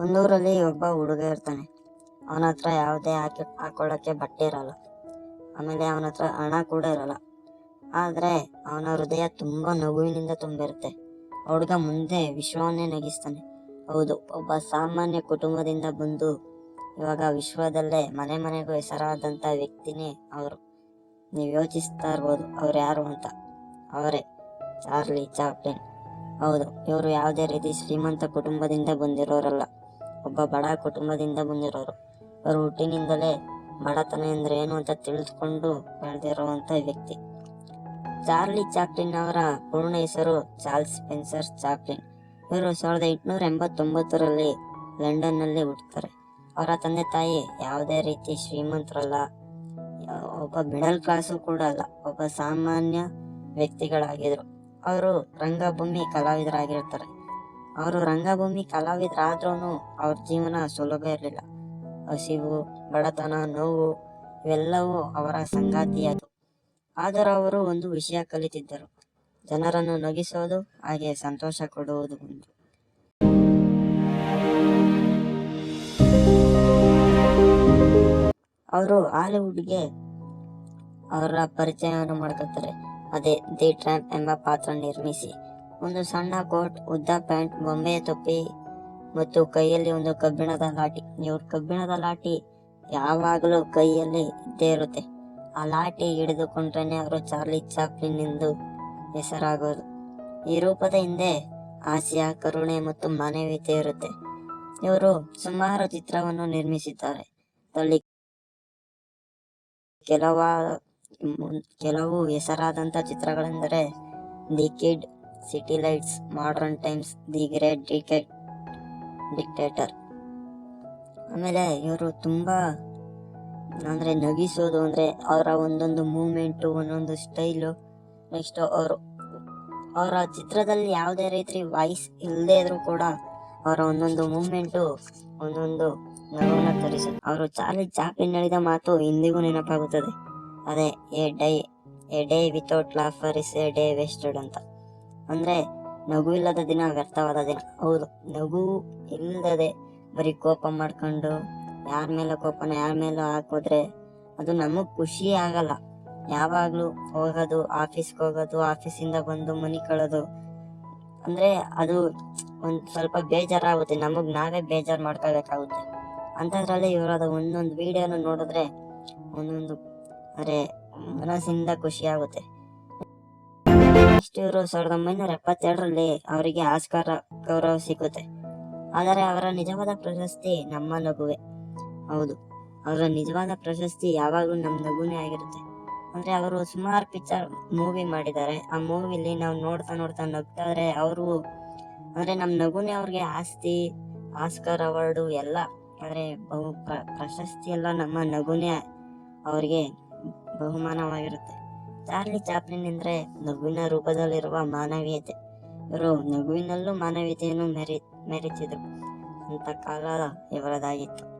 ಒಂದೂರಲ್ಲಿ ಒಬ್ಬ ಹುಡುಗ ಇರ್ತಾನೆ. ಅವನ ಹತ್ರ ಯಾವುದೇ ಹಾಕಿ ಹಾಕೊಳ್ಳೋಕ್ಕೆ ಬಟ್ಟೆ ಇರಲ್ಲ. ಆಮೇಲೆ ಅವನ ಹತ್ರ ಹಣ ಕೂಡ ಇರಲ್ಲ. ಆದರೆ ಅವನ ಹೃದಯ ತುಂಬ ನಗುವಿನಿಂದ ತುಂಬಿರುತ್ತೆ. ಹುಡುಗ ಮುಂದೆ ವಿಶ್ವವನ್ನೇ ನಗಿಸ್ತಾನೆ. ಹೌದು, ಒಬ್ಬ ಸಾಮಾನ್ಯ ಕುಟುಂಬದಿಂದ ಬಂದು ಇವಾಗ ವಿಶ್ವದಲ್ಲೇ ಮನೆ ಮನೆಗೂ ಹೆಸರಾದಂಥ ವ್ಯಕ್ತಿನೇ ಅವರು. ನೀವು ಯೋಚಿಸ್ತಾ ಇರ್ಬೋದು, ಅವ್ರು ಯಾರು ಅಂತ. ಅವರೇ, ಚಾರ್ಲಿ ಚಾಪ್ಲಿನ್. ಹೌದು, ಇವರು ಯಾವುದೇ ರೀತಿ ಶ್ರೀಮಂತ ಕುಟುಂಬದಿಂದ ಬಂದಿರೋರಲ್ಲ. ಒಬ್ಬ ಬಡ ಕುಟುಂಬದಿಂದ ಬಂದಿರೋರು. ಅವರು ಹುಟ್ಟಿನಿಂದಲೇ ಬಡತನ ಎಂದ್ರೆ ಏನು ಅಂತ ತಿಳಿದುಕೊಂಡು ಬೆಳೆದಿರುವಂತ ವ್ಯಕ್ತಿ. ಚಾರ್ಲಿ ಚಾಪ್ಲಿನ್ ಅವರ ಪೂರ್ಣ ಹೆಸರು ಚಾರ್ಲ್ಸ್ ಸ್ಪೆನ್ಸರ್ ಚಾಪ್ಲಿನ್. ಇವರು ಸಾವಿರದ ಎಂಟುನೂರ ಎಂಬತ್ತೊಂಬತ್ತರಲ್ಲಿ ಲಂಡನ್ನಲ್ಲಿ ಹುಟ್ಟುತ್ತಾರೆ ಅವರ ತಂದೆ ತಾಯಿ ಯಾವುದೇ ರೀತಿ ಶ್ರೀಮಂತರಲ್ಲ. ಒಬ್ಬ ಮಿಡಲ್ ಕ್ಲಾಸು ಕೂಡ ಅಲ್ಲ, ಒಬ್ಬ ಸಾಮಾನ್ಯ ವ್ಯಕ್ತಿಗಳಾಗಿದ್ರು. ಅವರು ರಂಗಭೂಮಿ ಕಲಾವಿದರಾಗಿರ್ತಾರೆ. ಅವರು ರಂಗಭೂಮಿ ಕಲಾವಿದರಾದ್ರೂ ಅವ್ರ ಜೀವನ ಸುಲಭ ಇರಲಿಲ್ಲ. ಹಸಿವು, ಬಡತನ, ನೋವು ಇವೆಲ್ಲವೂ ಅವರ ಸಂಗಾತಿಯಾಯಿತು. ಆದರೂ ಅವರು ಒಂದು ವಿಷಯ ಕಲಿತಿದ್ದರು. ಜನರನ್ನು ನಗಿಸೋದು, ಹಾಗೆ ಸಂತೋಷ ಕೊಡುವುದು ಒಂದು. ಅವರು ಹಾಲಿವುಡ್ಗೆ ಅವರ ಪರಿಚಯವನ್ನು ಮಾಡ್ಕೊತಾರೆ. ಅದೇ ದಿ ಟ್ರ್ಯಾಂಪ್ ಎಂಬ ಪಾತ್ರ ನಿರ್ಮಿಸಿ. ಒಂದು ಸಣ್ಣ ಕೋಟ್, ಉದ್ದ ಪ್ಯಾಂಟ್ ಬೊಂಬೆಯ ತೊಪ್ಪಿ ಮತ್ತು ಕೈಯಲ್ಲಿ ಒಂದು ಕಬ್ಬಿಣದ ಲಾಠಿ. ಇವ್ರ ಕಬ್ಬಿಣದ ಲಾಠಿ ಯಾವಾಗಲೂ ಕೈಯಲ್ಲಿ ಇದ್ದೇ ಇರುತ್ತೆ. ಆ ಲಾಠಿ ಹಿಡಿದುಕೊಂಡ್ರೇನೆ ಅವರು ಚಾರ್ಲಿ ಚಾಪ್ಲಿನ್ ಎಂದು ಹೆಸರಾಗೋದು ಈ ರೂಪದ ಹಿಂದೆ ಹಾಸ್ಯ, ಕರುಣೆ ಮತ್ತು ಮಾನವೀಯತೆ ಇರುತ್ತೆ. ಇವರು ಸುಮಾರು ಚಿತ್ರವನ್ನು ನಿರ್ಮಿಸಿದ್ದಾರೆ. ಅದರಲ್ಲಿ ಕೆಲವ ಕೆಲವು ಹೆಸರಾದಂಥ ಚಿತ್ರಗಳೆಂದರೆ the Kid City Lights Modern Times the Great ಡಿಕೆಟ್ dictator. ಆಮೇಲೆ ಇವರು ತುಂಬಾ ಅಂದ್ರೆ ನಗಿಸೋದು ಅಂದ್ರೆ ಅವರ ಒಂದೊಂದು ಮೂಮೆಂಟು ಒಂದೊಂದು ಸ್ಟೈಲು ನೆಕ್ಸ್ಟ್ ಅವರು, ಅವರ ಚಿತ್ರದಲ್ಲಿ ಯಾವುದೇ ರೀತಿ ವಾಯ್ಸ್ ಇಲ್ಲದೆ ಇದ್ರೂ ಕೂಡ ಅವರ ಒಂದೊಂದು ಮೂಮೆಂಟು ಒಂದೊಂದು ನಗುವನ್ನು ತರಿಸುತ್ತೆ. ಅವರು ಚಾರ್ಲಿ ಚಾಪ್ಲಿನ್ ಹೇಳಿದ ಮಾತು ಇಂದಿಗೂ ನೆನಪಾಗುತ್ತದೆ. ಅದೇ, a die, a day without laughter is a day wasted ಅಂತ. ಅಂದ್ರೆ ನಗು ಇಲ್ಲದ ದಿನ ವ್ಯರ್ಥವಾದ ದಿನ. ಹೌದು, ನಗು ಇಲ್ಲದೆ ಬರೀ ಕೋಪ ಮಾಡ್ಕೊಂಡು ಯಾರ ಮೇಲೆ ಕೋಪನ ಯಾರ ಮೇಲೆ ಹಾಕಿದ್ರೆ ಅದು ನಮಗೆ ಖುಷಿ ಆಗಲ್ಲ. ಯಾವಾಗಲೂ ಹೋಗೋದು ಆಫೀಸ್ಗೆ ಹೋಗೋದು ಆಫೀಸಿಂದ ಬಂದು ಮನಿ ಕಳೋದು ಅಂದ್ರೆ ಅದು ಒಂದು ಸ್ವಲ್ಪ ಬೇಜಾರಾಗುತ್ತೆ. ನಮಗೆ ನಾವೇ ಬೇಜಾರು ಮಾಡ್ಕೋಬೇಕಾಗುತ್ತೆ ಅಂಥದ್ರಲ್ಲಿ ಇವರದ ಒಂದೊಂದು ವಿಡಿಯೋನ ನೋಡಿದ್ರೆ ಒಂದೊಂದು ಅಂದ್ರೆ ಮನಸ್ಸಿಂದ ಖುಷಿ ಆಗುತ್ತೆ. ಇವರು ಸಾವಿರದ ಒಂಬೈನೂರ ಎಪ್ಪತ್ತೆರಡರಲ್ಲಿ ಅವರಿಗೆ ಆಸ್ಕಾರ ಗೌರವ ಸಿಗುತ್ತೆ. ಆದರೆ ಅವರ ನಿಜವಾದ ಪ್ರಶಸ್ತಿ ನಮ್ಮ ನಗುವೆ. ಹೌದು, ಅವರ ನಿಜವಾದ ಪ್ರಶಸ್ತಿ ಯಾವಾಗಲೂ ನಮ್ಮ ನಗುನೇ ಆಗಿರುತ್ತೆ. ಅಂದರೆ ಅವರು ಸುಮಾರು ಪಿಕ್ಚರ್ ಮೂವಿ ಮಾಡಿದ್ದಾರೆ. ಆ ಮೂವಿಲಿ ನಾವು ನೋಡ್ತಾ ನೋಡ್ತಾ ನಗ್ತಾರೆ ಅವರು, ಅಂದರೆ ನಮ್ಮ ನಗುನೇ ಅವ್ರಿಗೆ ಆಸ್ತಿ, ಆಸ್ಕರ್ ಅವಾರ್ಡು ಎಲ್ಲ. ಅಂದ್ರೆ ಬಹು ಪ್ರ- ಪ್ರಶಸ್ತಿ ಎಲ್ಲ ನಮ್ಮ ನಗುನೇ ಅವ್ರಿಗೆ ಬಹುಮಾನವಾಗಿರುತ್ತೆ. ಚಾರ್ಲಿ ಚಾಪ್ಲಿನ್ ಎಂದರೆ ನಗುವಿನ ರೂಪದಲ್ಲಿರುವ ಮಾನವೀಯತೆ. ಇವರು ನಗುವಿನಲ್ಲೂ ಮಾನವೀಯತೆಯನ್ನು ಮೆರಿ ಮೆರೆತಿದ್ರು. ಅಂತ ಕಾಲ ಇವರದಾಗಿತ್ತು.